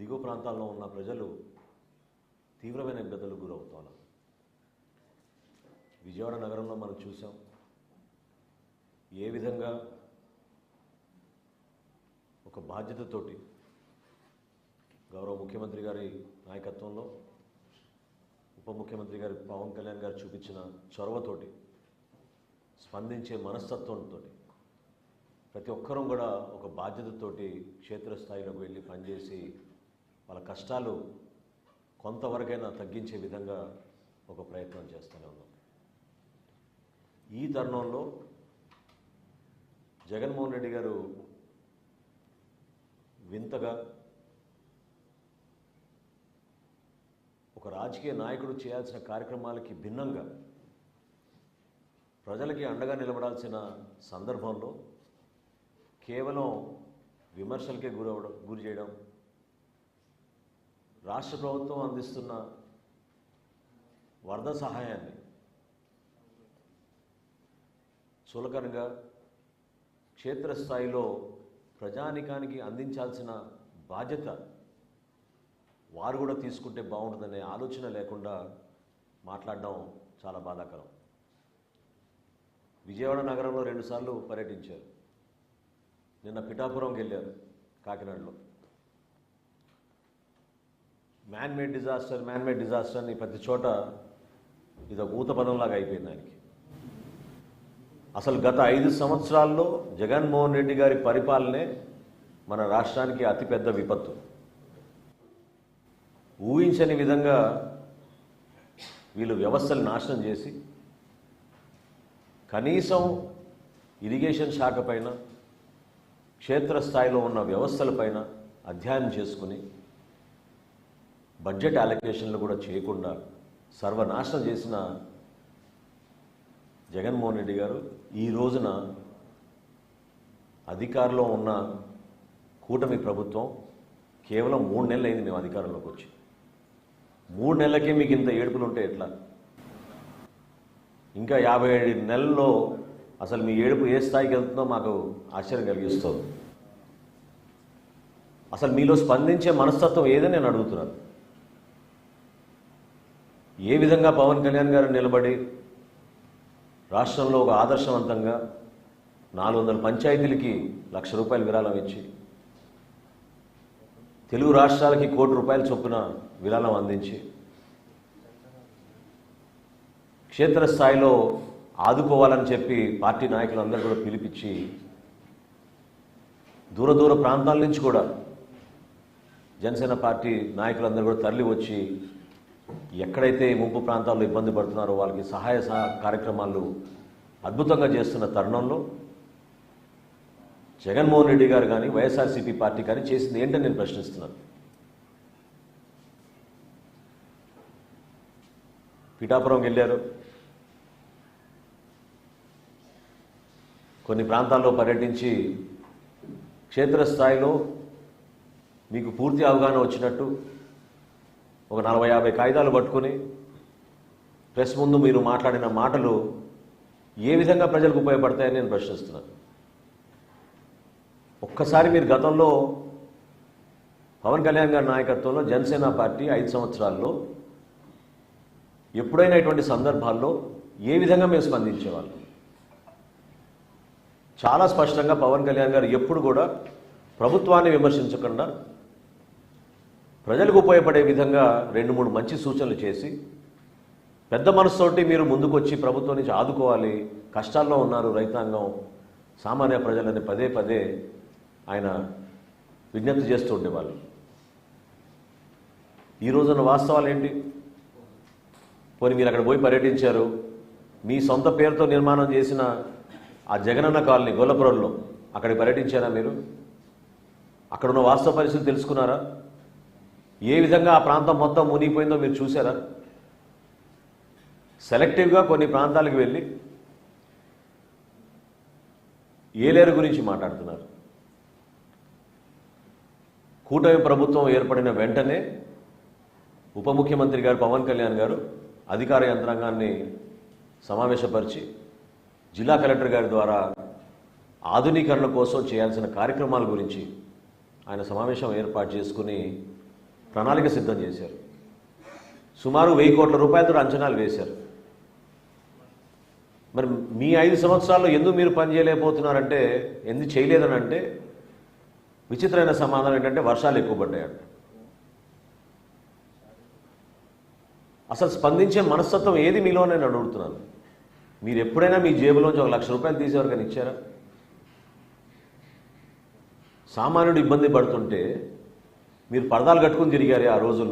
దిగువ ప్రాంతాల్లో ఉన్న ప్రజలు తీవ్రమైన ఇబ్బందులకు గురవుతున్నారు. విజయవాడ నగరంలో మనం చూసాం. ఏ విధంగా ఒక బాధ్యతతోటి గౌరవ ముఖ్యమంత్రి గారి నాయకత్వంలో ఉప ముఖ్యమంత్రి గారి పవన్ కళ్యాణ్ గారు చూపించిన చొరవతోటి స్పందించే మనస్తత్వంతో ప్రతి ఒక్కరూ కూడా ఒక బాధ్యతతోటి క్షేత్రస్థాయిలోకి వెళ్ళి పనిచేసి వాళ్ళ కష్టాలు కొంతవరకైనా తగ్గించే విధంగా ఒక ప్రయత్నం చేస్తూనే ఉన్నాం. ఈ తరుణంలో జగన్మోహన్ రెడ్డి గారు వింతగా ఒక రాజకీయ నాయకుడు చేయాల్సిన కార్యక్రమాలకి భిన్నంగా ప్రజలకి అండగా నిలబడాల్సిన సందర్భంలో కేవలం విమర్శలకే గురవడం గురి చేయడం రాష్ట్ర ప్రభుత్వం అందిస్తున్న వరద సహాయాన్ని చులకనగా క్షేత్రస్థాయిలో ప్రజానికానికి అందించాల్సిన బాధ్యత వారు కూడా తీసుకుంటే బాగుంటుందనే ఆలోచన లేకుండా మాట్లాడడం చాలా బాధాకరం. విజయవాడ నగరంలో రెండుసార్లు పర్యటించారు. నిన్న పిఠాపురంకి వెళ్ళారు కాకినాడలో. Made disaster man made disaster అని ప్రతి చోట ఇది ఒక ఊత పదంలాగా అయిపోయింది దానికి. అసలు గత ఐదు సంవత్సరాల్లో జగన్మోహన్ రెడ్డి గారి పరిపాలనే మన రాష్ట్రానికి అతిపెద్ద విపత్తు. ఊహించని విధంగా వీళ్ళు వ్యవస్థలు నాశనం చేసి కనీసం ఇరిగేషన్ శాఖ పైన క్షేత్రస్థాయిలో ఉన్న వ్యవస్థలపైన అధ్యయనం చేసుకుని బడ్జెట్ అలొకేషన్లు కూడా చేయకుండా సర్వనాశనం చేసిన జగన్మోహన్ రెడ్డి గారు ఈ రోజున అధికారంలో ఉన్న కూటమి ప్రభుత్వం కేవలం మూడు నెలలు అయింది మేము అధికారంలోకి వచ్చి. మూడు నెలలకే మీకు ఇంత ఏడుపులు ఉంటే ఎట్లా? ఇంకా యాభై ఏడు నెలల్లో అసలు మీ ఏడుపు ఏ స్థాయికి వెళ్తుందో మాకు ఆశ్చర్యం కలిగిస్తుంది. అసలు మీలో స్పందించే మనస్తత్వం ఏదని నేను అడుగుతున్నాను. ఏ విధంగా పవన్ కళ్యాణ్ గారు నిలబడి రాష్ట్రంలో ఒక ఆదర్శవంతంగా నాలుగు వందల పంచాయతీలకి లక్ష రూపాయలు విరాళం ఇచ్చి తెలుగు రాష్ట్రాలకి కోటి రూపాయల చొప్పున విరాళం అందించి క్షేత్రస్థాయిలో ఆదుకోవాలని చెప్పి పార్టీ నాయకులందరూ కూడా పిలిపించి దూర దూర ప్రాంతాల నుంచి కూడా జనసేన పార్టీ నాయకులందరూ కూడా తరలి వచ్చి ఎక్కడైతే ముంపు ప్రాంతాల్లో ఇబ్బంది పడుతున్నారో వాళ్ళకి సహాయ సహ కార్యక్రమాలు అద్భుతంగా చేస్తున్న తరుణంలో జగన్మోహన్ రెడ్డి గారు కానీ వైఎస్ఆర్సీపీ పార్టీ కానీ చేసింది ఏంటని నేను ప్రశ్నిస్తున్నాను. పిఠాపురం వెళ్ళారు. కొన్ని ప్రాంతాల్లో పర్యటించి క్షేత్రస్థాయిలో మీకు పూర్తి అవగాహన వచ్చినట్టు ఒక నలభై యాభై కాగితాలు పట్టుకొని ప్రెస్ ముందు మీరు మాట్లాడిన మాటలు ఏ విధంగా ప్రజలకు ఉపయోగపడతాయని నేను ప్రశ్నిస్తున్నాను. ఒక్కసారి మీరు గతంలో పవన్ కళ్యాణ్ గారి నాయకత్వంలో జనసేన పార్టీ ఐదు సంవత్సరాల్లో ఎప్పుడైనా ఇటువంటి సందర్భాల్లో ఏ విధంగా మేము స్పందించేవాళ్ళం? చాలా స్పష్టంగా పవన్ కళ్యాణ్ గారు ఎప్పుడు కూడా ప్రభుత్వాన్ని విమర్శించకుండా ప్రజలకు ఉపయోగపడే విధంగా రెండు మూడు మంచి సూచనలు చేసి పెద్ద మనసుతోటి మీరు ముందుకొచ్చి ప్రభుత్వం నుంచి ఆదుకోవాలి కష్టాల్లో ఉన్నారు రైతాంగం సామాన్య ప్రజలని పదే పదే ఆయన విజ్ఞప్తి చేస్తూ ఉండేవాళ్ళు. ఈ రోజున వాస్తవాలు ఏంటి? పోనీ మీరు అక్కడ పోయి పర్యటించారు మీ సొంత పేరుతో నిర్మాణం చేసిన ఆ జగనన్న కాలనీ గొల్లపురంలో అక్కడికి పర్యటించారా మీరు? అక్కడ ఉన్న వాస్తవ పరిస్థితి తెలుసుకున్నారా? ఏ విధంగా ఆ ప్రాంతం మొత్తం మునిగిపోయిందో మీరు చూసారా సెలెక్టివ్గా కొన్ని ప్రాంతాలకు వెళ్ళి ఏలేరు గురించి మాట్లాడుతున్నారు. కూటమి ప్రభుత్వం ఏర్పడిన వెంటనే ఉప ముఖ్యమంత్రి గారు పవన్ కళ్యాణ్ గారు అధికార యంత్రాంగాన్ని సమావేశపరిచి జిల్లా కలెక్టర్ గారి ద్వారా ఆధునీకరణ కోసం చేయాల్సిన కార్యక్రమాల గురించి ఆయన సమావేశం ఏర్పాటు చేసుకుని ప్రణాళిక సిద్ధం చేశారు. సుమారు వెయ్యి కోట్ల రూపాయలతో అంచనాలు వేశారు. మరి మీ ఐదు సంవత్సరాల్లో ఎందుకు మీరు పని చేయలేకపోతున్నారంటే ఎందుకు చేయలేదని అంటే విచిత్రమైన సమాధానం ఏంటంటే వర్షాలు ఎక్కువ పడ్డాయంట. అసలు స్పందించే మనస్తత్వం ఏది మీలో నేను అడుగుతున్నాను మీరు ఎప్పుడైనా మీ జేబులోంచి ఒక లక్ష రూపాయలు తీసేవారు కానీ ఇచ్చారా? సామాన్యుడు ఇబ్బంది పడుతుంటే మీరు పరదాలు కట్టుకుని తిరిగారు ఆ రోజుల్లో.